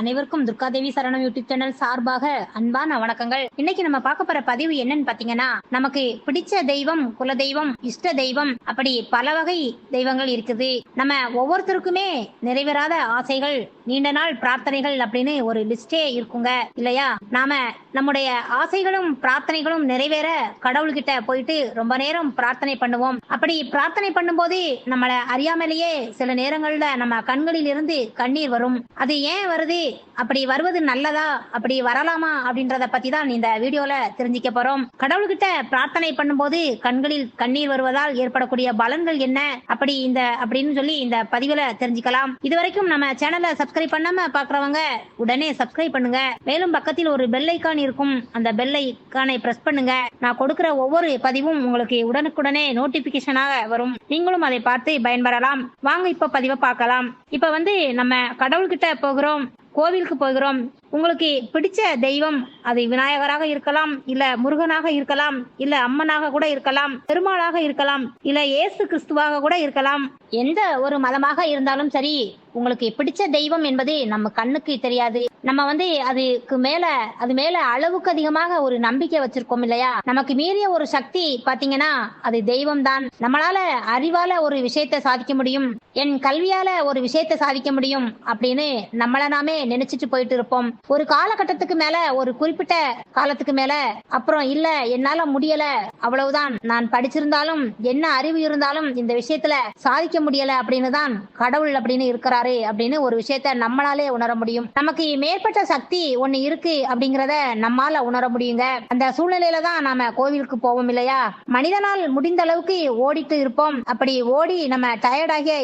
அனைவருக்கும் துர்காதேவி சரணம் YouTube channel சார்பாக அன்பான வணக்கங்கள். இன்னைக்கு நம்ம பார்க்க போற பதிவு என்னன்னு பாத்தீங்கன்னா நமக்கு பிடிச்ச தெய்வம் குல தெய்வம் இஷ்ட தெய்வம் அப்படி பல வகை தெய்வங்கள் இருக்குது. நம்ம ஒவ்வொருத்தருக்குமே நிறைவேறாத ஆசைகள் நீண்ட நாள் பிரார்த்தனைகள் அப்படின்னு ஒரு லிஸ்டே இருக்குங்க. இல்லையா? நாம நம்முடைய ஆசைகளும் பிரார்த்தனைகளும் நிறைவேற கடவுள்கிட்ட போயிட்டு ரொம்ப நேரம் பிரார்த்தனை பண்ணுவோம். அப்படி பிரார்த்தனை பண்ணும்போது நம்மள அறியாமலேயே சில நேரங்கள்ல நம்ம கண்களில் இருந்து கண்ணீர் வரும். அது ஏன் வருது? அப்படி வருவது நல்லதா? அப்படி வரலாமா? அப்படின்றத பத்தி தான் இந்த வீடியோல தெரிஞ்சுக்க போறோம். கடவுள்கிட்ட பிரார்த்தனை பண்ணும்போது கண்களில் கண்ணீர் வருவதால் ஏற்படக்கூடிய பலன்கள் என்ன? அப்படி இந்த அப்படின்னு சொல்லி இந்த பதிவுல தெரிஞ்சுக்கலாம். இதுவரைக்கும் நம்ம சேனலை சப்ஸ்கிரைப் பண்ணாம பாக்குறவங்க உடனே சப்ஸ்கிரைப் பண்ணுங்க. மேலும் பக்கத்தில் ஒரு பெல் ஐக்கான் இருக்கும். அந்த பெல் ஐக்கானை பிரஸ் பண்ணுங்க. நான் கொடுக்கிற ஒவ்வொரு பதிவும் உங்களுக்கு உடனுக்குடனே நோட்டிபிகேஷனாக வரும். நீங்களும் அதை பார்த்து பயன்பெறலாம். வாங்க இப்ப பதிவை பார்க்கலாம். இப்ப வந்து நம்ம கடவுள்கிட்ட போகிறோம். கோவிலுக்கு போகிறோம். உங்களுக்கு பிடிச்ச தெய்வம் அது விநாயகராக இருக்கலாம் இல்ல முருகனாக இருக்கலாம் இல்ல அம்மனாக கூட இருக்கலாம் பெருமாளாக இருக்கலாம் இல்ல இயேசு கிறிஸ்துவாக கூட இருக்கலாம். எந்த ஒரு மதமாக இருந்தாலும் சரி உங்களுக்கு பிடிச்ச தெய்வம் என்பது நம்ம கண்ணுக்கு தெரியாது. நம்ம வந்து அதுக்கு மேல அது மேல அளவுக்கு அதிகமாக ஒரு நம்பிக்கை வச்சிருக்கோம் இல்லையா? நமக்கு மீறிய ஒரு சக்தி பாத்தீங்கன்னா அது தெய்வம் தான் நம்மளால அறிவால ஒரு விஷயத்தை சாதிக்க முடியும் என் கல்வியால ஒரு விஷயத்தை சாதிக்க முடியும் அப்படின்னு நம்மள நாமே நினைச்சிட்டு போயிட்டு இருப்போம். ஒரு காலகட்டத்துக்கு மேல ஒரு குறிப்பிட்ட காலத்துக்கு மேல அப்புறம் இல்ல என்னால முடியல அவ்வளவுதான். நான் படிச்சிருந்தாலும் என்ன அறிவு இருந்தாலும் இந்த விஷயத்துல சாதிக்க முடியல அப்படின்னு தான் கடவுள் அப்படின்னு இருக்கிறாரு அப்படின்னு ஒரு விஷயத்த நம்மளாலே உணர முடியும். நமக்கு மேற்பட்ட சக்தி ஒண்ணு இருக்கு அப்படிங்கறத நம்மால உணர முடியுங்க. அந்த சூழ்நிலையில தான் நாம கோவிலுக்கு போவோம் இல்லையா? மனிதனால் முடிந்த அளவுக்கு ஓடிட்டு இருப்போம். அப்படி ஓடி நம்ம டயர்டாகி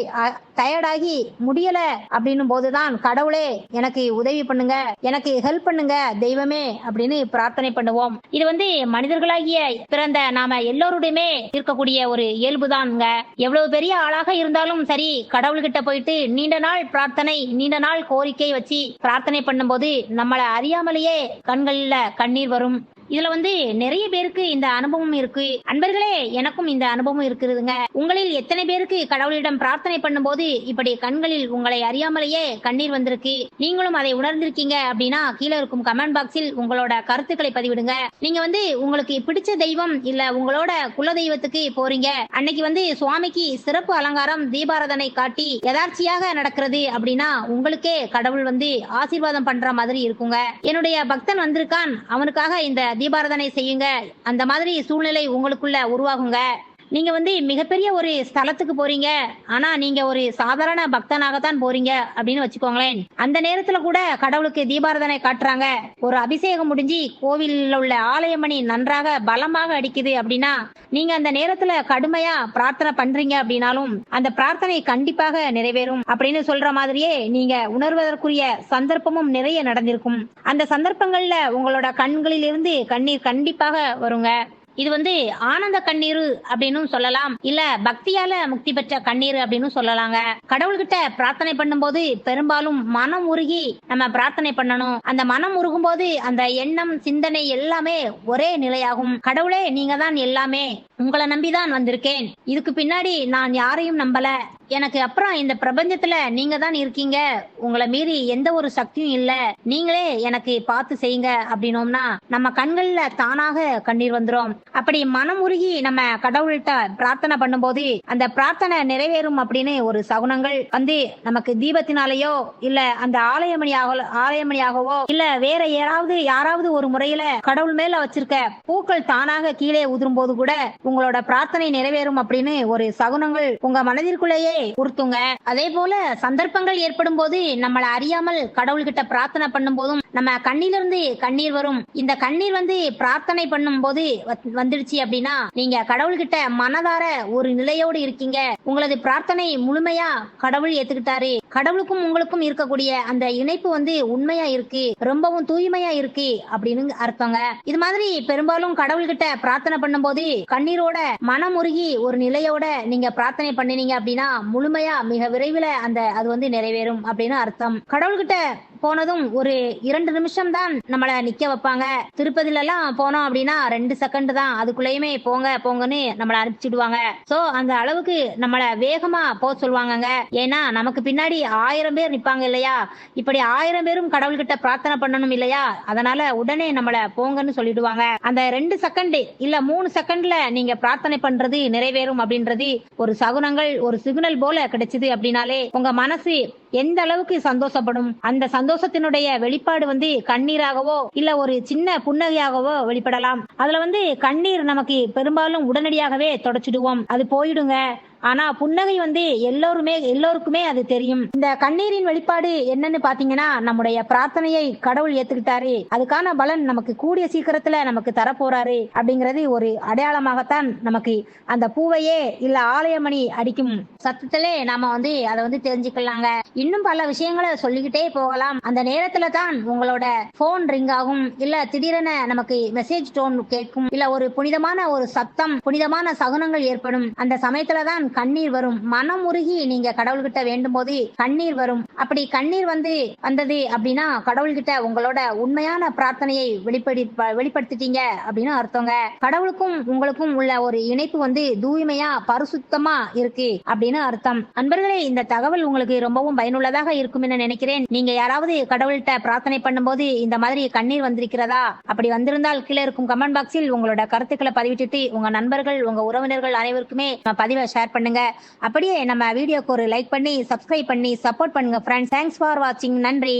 டயர்டாகி முடியல அப்படின்னும் போதுதான் கடவுளே எனக்கு உதவி பண்ணுங்க. எனக்கு ஹெல்ப் பண்ணுங்க தெய்வமே அப்படின்னு பிரார்த்தனை பண்ணுவோம். இது வந்து மனிதர்களாகிய பிறந்த நாம எல்லோருடையுமே இருக்கக்கூடிய ஒரு இயல்புதான்ங்க. எவ்வளவு பெரிய ஆளாக இருந்தாலும் சரி கடவுள்கிட்ட போயிட்டு நீண்ட நாள் பிரார்த்தனை நீண்ட நாள் கோரிக்கை வச்சு பிரார்த்தனை பண்ணும்போது நம்மள அறியாமலேயே கண்கள்ல கண்ணீர் வரும். இதுல வந்து நிறைய பேருக்கு இந்த அனுபவம் இருக்கு. அன்பர்களே எனக்கும் இந்த அனுபவம் இருக்குதுங்க உங்களில் எத்தனை பேருக்கு கடவுளிடம் பிரார்த்தனை பண்ணும்போது இப்படி கண்களில் உங்களை அறியாமலேயே கண்ணீர் வந்திருக்கு? நீங்களும் அதை உணர்ந்திருக்கீங்க அப்படின்னா கீழே இருக்கும் கமெண்ட் பாக்ஸில் உங்களோட கருத்துக்களை பதிவிடுங்க. நீங்க வந்து உங்களுக்கு பிடிச்ச தெய்வம் இல்ல உங்களோட குல தெய்வத்துக்கு போறீங்க. அன்னைக்கு வந்து சுவாமிக்கு சிறப்பு அலங்காரம் தீபாரதனை காட்டி யதார்ச்சியாக நடக்கிறது அப்படின்னா உங்களுக்கே கடவுள் வந்து ஆசீர்வாதம் பண்ற மாதிரி இருக்குங்க. என்னுடைய பக்தன் வந்திருக்கான். அவனுக்காக இந்த தீபாரதனை செய்யுங்க. அந்த மாதிரி சூழ்நிலை உங்களுக்குள்ள உருவாகுங்க. நீங்க வந்து மிகப்பெரிய ஒரு ஸ்தலத்துக்கு போறீங்க. ஆனா நீங்க ஒரு சாதாரண பக்தனாகத்தான் போறீங்க அப்படின்னு வச்சுக்கோங்களேன். அந்த நேரத்துல கூட கடவுளுக்கு தீபாரதனை காட்டுறாங்க. ஒரு அபிஷேகம் முடிஞ்சு கோவிலில் உள்ள ஆலயமணி நன்றாக பலமாக அடிக்குது அப்படின்னா நீங்க அந்த நேரத்துல கடுமையா பிரார்த்தனை பண்றீங்க அப்படின்னாலும் அந்த பிரார்த்தனை கண்டிப்பாக நிறைவேறும் அப்படின்னு சொல்ற மாதிரியே நீங்க உணர்வதற்குரிய சந்தர்ப்பமும் நிறைய நடந்திருக்கும். அந்த சந்தர்ப்பங்கள்ல உங்களோட கண்களிலிருந்து கண்ணீர் கண்டிப்பாக வருங்க. இது வந்து ஆனந்த கண்ணீர் அப்படின்னு சொல்லலாம். இல்ல பக்தியால முக்தி பெற்ற கண்ணீர் அப்படின்னு சொல்லலாங்க. கடவுள்கிட்ட பிரார்த்தனை பண்ணும்போது பெரும்பாலும் மனம் உருகி நம்ம பிரார்த்தனை பண்ணணும். அந்த மனம் உருகும் போது அந்த எண்ணம் சிந்தனை எல்லாமே ஒரே நிலையாகும். கடவுளே நீங்க தான் எல்லாமே. உங்களை நம்பிதான் வந்திருக்கேன். இதுக்கு பின்னாடி நான் யாரையும் நம்பல. எனக்கு அப்புறம் இந்த பிரபஞ்சத்துல நீங்க தான் இருக்கீங்க. உங்களை மீறி எந்த ஒரு சக்தியும் இல்ல. நீங்களே எனக்கு பார்த்து செய்யுங்க அப்படின்னோம்னா நம்ம கண்கள்ல தானாக கண்ணீர் வந்துரும். அப்படி மனம் உருகி நம்ம கடவுள்கிட்ட பிரார்த்தனை பண்ணும்போது அந்த பிரார்த்தனை நிறைவேறும் அப்படின்னு ஒரு சகுனங்கள் வந்து நமக்கு தீபத்தினாலேயோ இல்ல அந்த ஆலயமணியாக ஆலயமணியாகவோ இல்ல வேற யாராவது யாராவது ஒரு முறையில கடவுள் மேல வச்சிருக்க பூக்கள் தானாக கீழே உதிரும் போது கூட உங்களோட பிரார்த்தனை நிறைவேறும் அப்படின்னு ஒரு சகுனங்கள் உங்க மனதிற்குள்ளேயே உறுத்துங்க. அதே போல சந்தர்ப்பங்கள் ஏற்படும் போது நம்மள அறியாமல் கடவுள்கிட்ட பிரார்த்தனை பண்ணும் போதும் நம்ம கண்ணிலிருந்து கண்ணீர் வரும். இந்த கண்ணீர் வந்து பிரார்த்தனை பண்ணும் போது வந்துடுச்சு அப்படின்னா நீங்க கடவுள்கிட்ட மனதார ஒரு நிலையோடு இருக்கீங்க. உங்களது பிரார்த்தனை முழுமையா கடவுள் ஏத்துக்கிட்டாரு. கடவுளுக்கும் உங்களுக்கும் இருக்கக்கூடிய அந்த இணைப்பு வந்து உண்மையா இருக்கு. ரொம்பவும் தூய்மையா இருக்கு அப்படின்னு அர்த்தங்க. இது மாதிரி பெரும்பாலும் கடவுள்கிட்ட பிரார்த்தனை பண்ணும் போது கண்ணீர் கண்ணீரோட மனம் உருகி ஒரு நிலையோட நீங்க பிரார்த்தனை பண்ணினீங்க அப்படின்னா முழுமையா மிக விரைவில் அந்த அது வந்து நிறைவேறும் அப்படின்னு அர்த்தம். கடவுள்கிட்ட போனதும் ஒரு இரண்டு நிமிஷம் தான் நம்மள நிக்க வைப்பாங்க. திருப்பதில எல்லாம் போனோம் அப்படின்னா ரெண்டு செகண்ட் தான். அதுக்குள்ளேயுமே போங்க போங்கன்னு நம்மள அனுப்பிச்சிடுவாங்க. சோ அந்த அளவுக்கு நம்மள வேகமா போக சொல்லுவாங்கங்க. ஏன்னா நமக்கு பின்னாடி ஆயிரம் பேர் நிப்பாங்க இல்லையா? இப்படி ஆயிரம் பேரும் கடவுள்கிட்ட பிரார்த்தனை பண்ணணும் இல்லையா? அதனால உடனே நம்மள போங்கன்னு சொல்லிடுவாங்க. அந்த ரெண்டு செகண்ட் இல்ல மூணு செகண்ட்ல நீங்க பிரார்த்தனை பண்றது நிறைவேறும் அப்படின்றது ஒரு சகுனங்கள் ஒரு சிக்னல் போல கிடைச்சது அப்படின்னாலே உங்க மனசு எந்த அளவுக்கு சந்தோஷப்படும்? அந்த சந்தோஷத்தினுடைய வெளிப்பாடு வந்து கண்ணீராகவோ இல்ல ஒரு சின்ன புன்னகையாகவோ வெளிப்படலாம். அதுல வந்து கண்ணீர் நமக்கு பெரும்பாலும் உடனடியாகவே தொடச்சிடுவோம். அது போயிடுங்க. ஆனா புன்னகை வந்து எல்லோருமே எல்லோருக்குமே அது தெரியும். இந்த கண்ணீரின் வெளிப்பாடு என்னன்னு பாத்தீங்கன்னா நம்முடைய பிரார்த்தனையை கடவுள் ஏத்துக்கிட்டாரு. அதுக்கான பலன் நமக்கு கூடிய சீக்கிரத்துல நமக்கு தரப்போறாரு அப்படிங்கிறது ஒரு அடையாளமாகத்தான் நமக்கு அந்த பூவையே இல்ல ஆலயமணி அடிக்கும் சத்தத்திலே நாம வந்து அதை வந்து தெரிஞ்சுக்கலாங்க. இன்னும் பல விஷயங்களை சொல்லிக்கிட்டே போகலாம். அந்த நேரத்துல தான் உங்களோட போன் ரிங் ஆகும். இல்ல திடீரென நமக்கு மெசேஜ் டோன் கேட்கும். இல்ல ஒரு புனிதமான ஒரு சத்தம் புனிதமான சகுனங்கள் ஏற்படும். அந்த சமயத்துல தான் கண்ணீர் வரும். மனம் உருகி நீங்க கடவுள்கிட்ட வேண்டும் போது கண்ணீர் வரும். அப்படி கண்ணீர் வந்து வந்தது அப்படின்னா கடவுள்கிட்ட உங்களோட உண்மையான பிரார்த்தனையை வெளிப்படி வெளிப்படுத்திட்டீங்க அப்படின்னு அர்த்தங்க. கடவுளுக்கும் உங்களுக்கும் உள்ள ஒரு இணைப்பு வந்து தூய்மையா பரிசுத்தமா இருக்கு அப்படின்னு அர்த்தம். அன்பர்களே இந்த தகவல் உங்களுக்கு ரொம்பவும் பயனுள்ளதாக இருக்கும் என நினைக்கிறேன். நீங்க யாராவது கடவுள்கிட்ட பிரார்த்தனை பண்ணும்போது இந்த மாதிரி கண்ணீர் வந்திருக்கிறதா? அப்படி வந்திருந்தால் கீழே இருக்கும் கமெண்ட் பாக்ஸில் உங்களோட கருத்துக்களை பதிவிட்டுட்டு உங்க நண்பர்கள் உங்க உறவினர்கள் அனைவருக்குமே பதிவை ஷேர் பண்ணுங்க. அப்படியே நம்ம வீடியோக்கு ஒரு லைக் பண்ணி சப்ஸ்கிரைப் பண்ணி சப்போர்ட் பண்ணுங்க ஃப்ரெண்ட்ஸ் தேங்க்ஸ் ஃபார் வாட்சிங் நன்றி.